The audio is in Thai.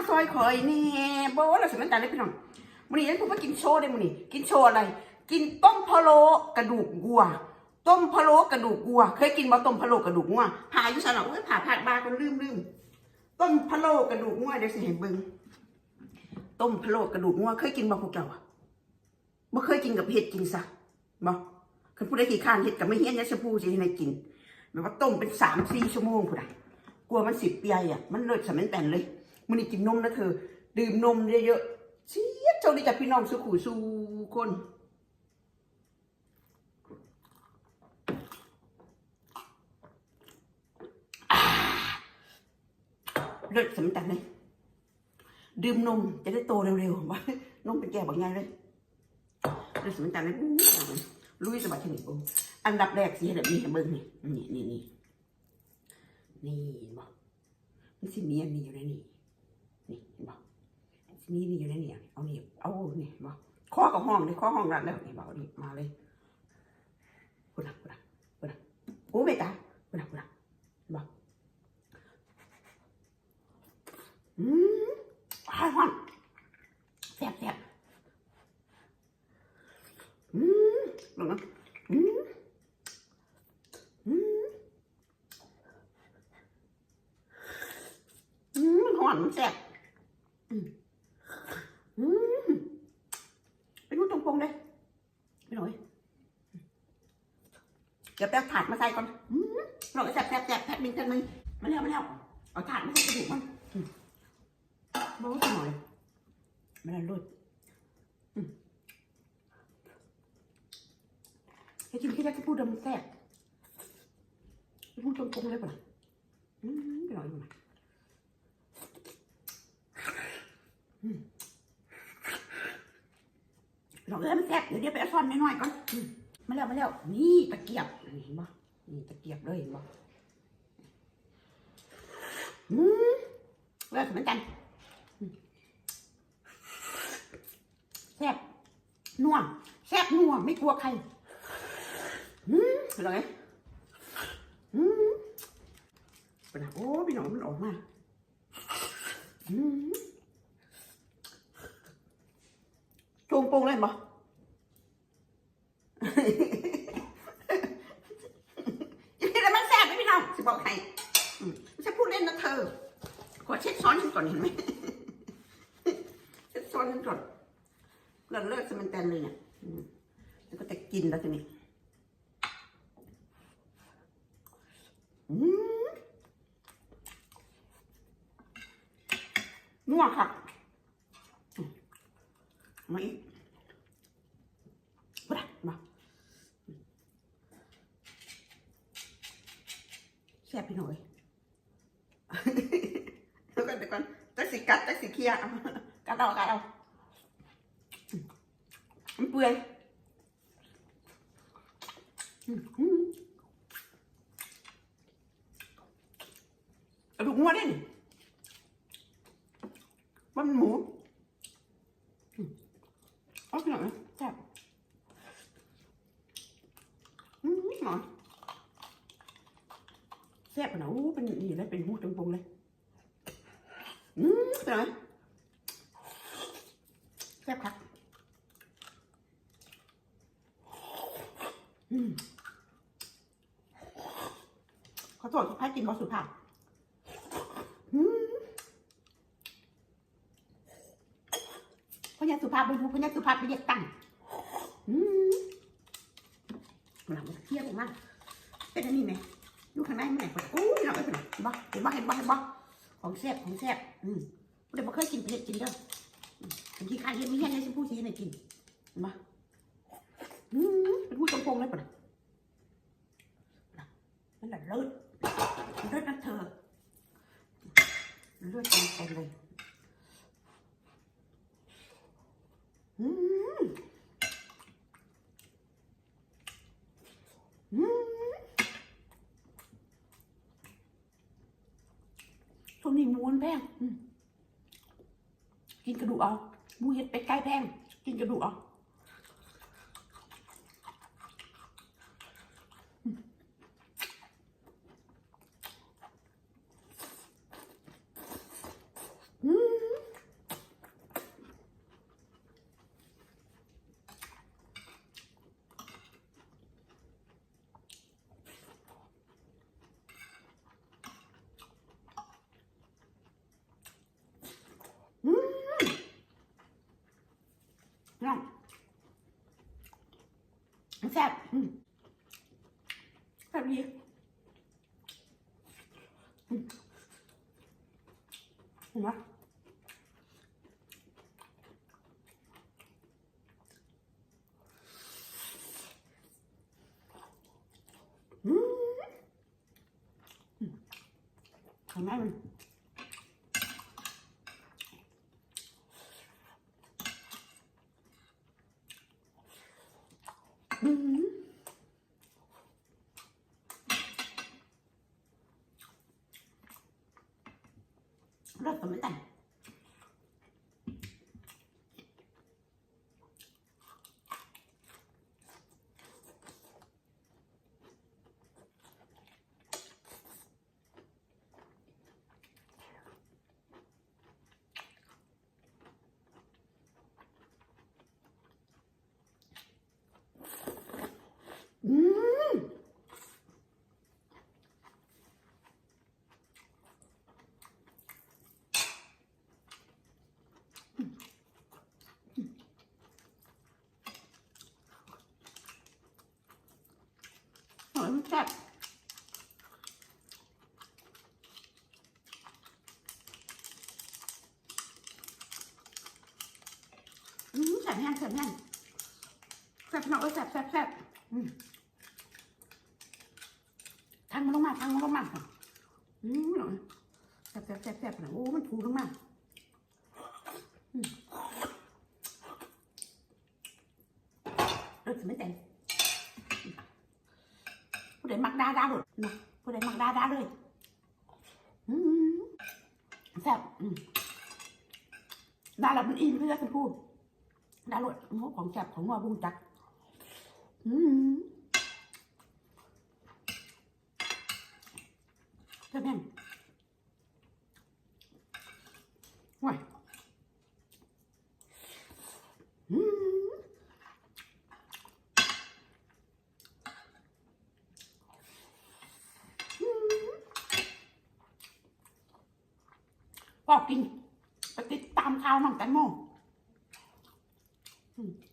มาซอยคอยนี่โบ้เราสมันตาเลยพี่น้องวันนี้ผมมากินโชว์ได้มื้อนี้กินโชว์อะไร กินต้มพะโล้กระดูกวัว ต้มพะโล้กระดูกวัว เคยกินบ่ต้มพะโล้กระดูกวัวผ่าอยู่ซั่นน่ะโอ้ยผ่าผ่าบากันลืมลืมต้มพะโล้กระดูกวัวเดี๋ยวสิให้เบิ่งต้มพะโล้กระดูกวัวเคยกินบ่พวกเจ้าอะบ่เคยกินกับเห็ดกินซะบ่คันผู้ใดขี้ข้านเห็ดกับไม่เฮียนยาชมพูสิให้กินแบบว่าต้มเป็น3-4ชั่วโมงพุ่นน่ะกลัวมันสิบปียอะมันเลิศสมัยแต่นเลย มันนี่กินนมนะเธอ ดื่มนมเยอะๆเสียเจ้าดีจากพี่น้องสุขูสู่คนเลิศสมัยแต่นเลยดื่มนมจะได้โตเร็วๆว่านมเป็นแก่บอกไงเลยเลิศสมัยแต่นเลยลุยสบายชนิดอ,อันดับแรกสิแบบนี้เบิ้งนี่นี่นี่นี่นี่บอกมันสิมีอันนี้อยู่ในนี่ นี่เห็นบ่สิมีนี่อยู่ในนี่เอานี่เอานี่เห็นบ่ข้อกับห้องนี่ข้อห้องรัดแล้วนี่บ่เอานี่มาเลยพุ่นน่ะพุ่นน่ะพุ่นน่ะโอ้เมตาพุ่นน่ะพุ่นน่ะบ่อืมหอ้าวฮ้อนแซ่บแซ่บอืมลองนะอืมอืมอืมหอนแซ่บอืมอืมไปดูตรงปงเลยไปหน่อยเดี๋ยวไปเอาถาดมาใส่ก่อนอืมหน่อยแซ่บแซ่บแซ่บแป๊บนึงแป๊บนึงมาแล้วมาแล้วเอาถาดมาใส่กระดูกมันบอกว่าหน่อยมันอร่อยอืมให้กินที่แรกก็พูดดำแซ่บพูดตรงปงเลยป่ะอืมไปหน่อยไปหน่อยเราเริ่มแซ่บเดี๋ยวเดี๋ยวไปเอาซ่อนน้อยๆก่อน มมาแล้วมาแล้วนี่ตะเกียบเห็นปะนี่ตะเกียบเลยเห็นปะอืมเลิศเหมือนกันแซ่บนัวแซ่บนัวไม่กลัวใครอืมเลยอืมเป็นไงโอ้พี่น้องมันออกมาอืมจงโปงเล่นปะ นี่แล้วมันแซ่บไหมพี่น้องจะ บอกใครอืมไม่ใช่พูดเล่นนะเธอ ขอเช็ดช้อนฉันก่อนเห็นไหมเช็ดช้อนฉันก่อนเราเลิกสมันแตนเลยเนี่ยแล้วก็จะกินแล้วทีนี้นัวค่ะมาอีกมามา แซ่บพี่หน่อยเดี๋ยวก่อนเดี๋ยวก่อนตักสิกัดตักสิเคียกัดเอากัดเอามันเปื่อยอืมอืมกระดูกงัวเนี่ยนี่มันหมูอืมเอาไปหน่อยแซ่บอืมหน่อย ซ่บขนาดอู้เป็นนี่เลยเป็นหูตรงปงเลยอืมเป็นไงแซ่บครับอืมขอโทษที่พายกินบอสุภาพอืมพญาสุภาพไปดูพญาสุภาพไปเรียกตั้งอืมหลังเที่ยงมากเป็นอันนี้ไหม ดูข้างในมันไหนก่อนโอ้ยเราไปเป็นไงบ้าเห็นบ้าเห็นบ้าเห็นบ้าของแซ่บของแซ่บอืมเดี๋ยวบ่เคยกินเผ็ดกินเด้ออืมบางทีข้าเฮ็ดมีเฮ็ดในชมพูสิให้ได้กินเห็นบ่อืมเป็นผู้ชมพงเลยปะน่ะน่ะมันละเลิศเลิศนะเธอเลิศจริงๆเลยอืมอืม ช่ วงนี้หมูมันแพงกินกระดูกเอาหมูเห็ดเป็ดไก่แพงกินกระดูกเอาอืม แซ่บอืมแซ่บดีอืมเห็นไหมอืมอืมเห็นไหมมันอืม รสก็ไม่แต่งอืมอร่อยมันแซ่บอืมแซ่ บแห้งแซ่บแห้งแซ่บเนาะเอ้ยแซ่บแซ่บแซ่บทางมันลงมาทางมันลงมาอืมอร่อยแซ่บแซ่บแซ่บแซ่บนะโอ้มันถูลงมาอืมรสไม่แต่งผู้ใดมักดาดาเลยนะผู้ใดมักดาดาเลยอืมแซ่บอืมดาแล้วมันอิ่มเพื่อกันพูด ดาหลดโอ้ของแซ่บของงัวบุ้งจักอืมแซ่บแม่งว้ายอืมอืมพอกินไปติดตามข่าวน้องแตงโม อืม